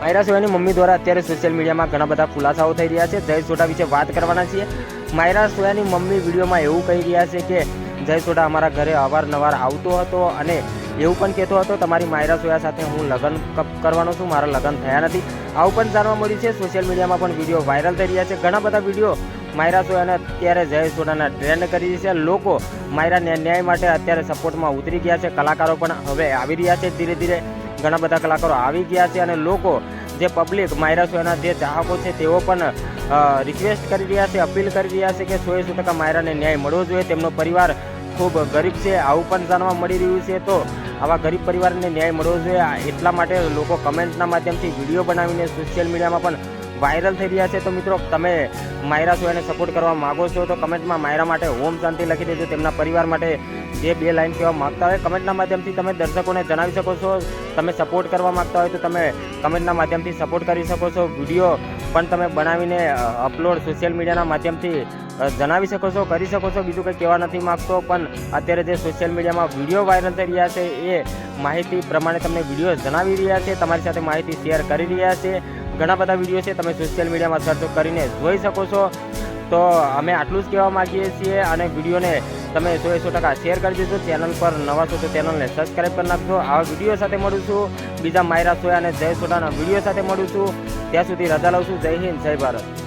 માયરા સોયાની mummy દ્વારા અત્યારે social મીડિયામાં ઘણા બધા ખુલાસાઓ થઈ રહ્યા છે. જય સોઢા વિશે વાત કરવાના છીએ. માયરા સોયાની મમ્મી વિડીયોમાં એવું કહી રહ્યા છે કે, જય સોઢા, અમારા ઘરે અવારનવાર આવતો હતો અને એવું પણ કહેતો હતો, તમારી માયરા સોયા સાથે હું લગ્ન કરવાનો છું, મારા લગ્ન થયા નથી. આવું પણ જાણવા મળ્યું છે. સોશિયલ મીડિયામાં પણ વીડિયો વાયરલ થઈ રહ્યા છે. ઘણા બધા વીડિયો માયરા સોયાને અત્યારે જય સોઢાના ટ્રેન્ડ કરી છે. લોકો માયરા ન્યા- ન્યાય માટે અત્યારે સપોર્ટમાં ઉતરી ગયા છે. કલાકારો પણ હવે આવી રહ્યા છે ધીરે ધીરે. ઘણા બધા કલાકારો આવી ગયા છે અને લોકો જે પબ્લિક માયરા શોના જે ચાહકો છે તેઓ પણ રિક્વેસ્ટ કરી રહ્યા છે, અપીલ કરી રહ્યા છે કે સોએ સો ટકા માયરાને ન્યાય મળવો જોઈએ. તેમનો પરિવાર ખૂબ ગરીબ છે, આવું પણ જાણવા મળી રહ્યું છે. તો આવા ગરીબ પરિવારને ન્યાય મળવો જોઈએ. એટલા માટે લોકો કમેન્ટના માધ્યમથી વીડિયો બનાવીને સોશિયલ મીડિયામાં પણ વાયરલ થઈ રહ્યા છે. તો મિત્રો, તમે માયરા સોયાને સપોર્ટ કરવા માગો છો તો કમેન્ટમાં માયરા માટે ઓમ શાંતિ લખી દેજો. તેમના પરિવાર માટે જે બે લાઈન કહેવા માગતા હોય, કમેન્ટના માધ્યમથી તમે દર્શકોને જણાવી શકો છો. તમે સપોર્ટ કરવા માગતા હોય તો તમે કમેન્ટના માધ્યમથી સપોર્ટ કરી શકો છો. વીડિયો પણ તમે બનાવીને અપલોડ સોશિયલ મીડિયાના માધ્યમથી જણાવી શકો છો, કરી શકો છો. બીજું કંઈ કહેવા નથી માગતો, પણ અત્યારે જે સોશિયલ મીડિયામાં વીડિયો વાયરલ થઈ રહ્યા છે, એ માહિતી પ્રમાણે તમને વીડિયો જણાવી રહ્યા છે, તમારી સાથે માહિતી શેર કરી રહ્યા છે. ઘણા બધા વીડિયો છે, તમે સોશિયલ મીડિયામાં સર્ચ કરીને જોઈ શકો છો. તો અમે આટલું જ કહેવા માગીએ છીએ અને વિડીયોને તમે સો સો ટકા શેર કરી દેજો ચેનલ પર નવા છો તો ચેનલને સબસ્ક્રાઈબ કરી નાખજો. આવા વીડિયો સાથે મળું છું. બીજા માયરા સોયા અને જય સોડાના વીડિયો સાથે મળું છું. ત્યાં સુધી રજા લઉં છું. જય હિન્દ, જય ભારત.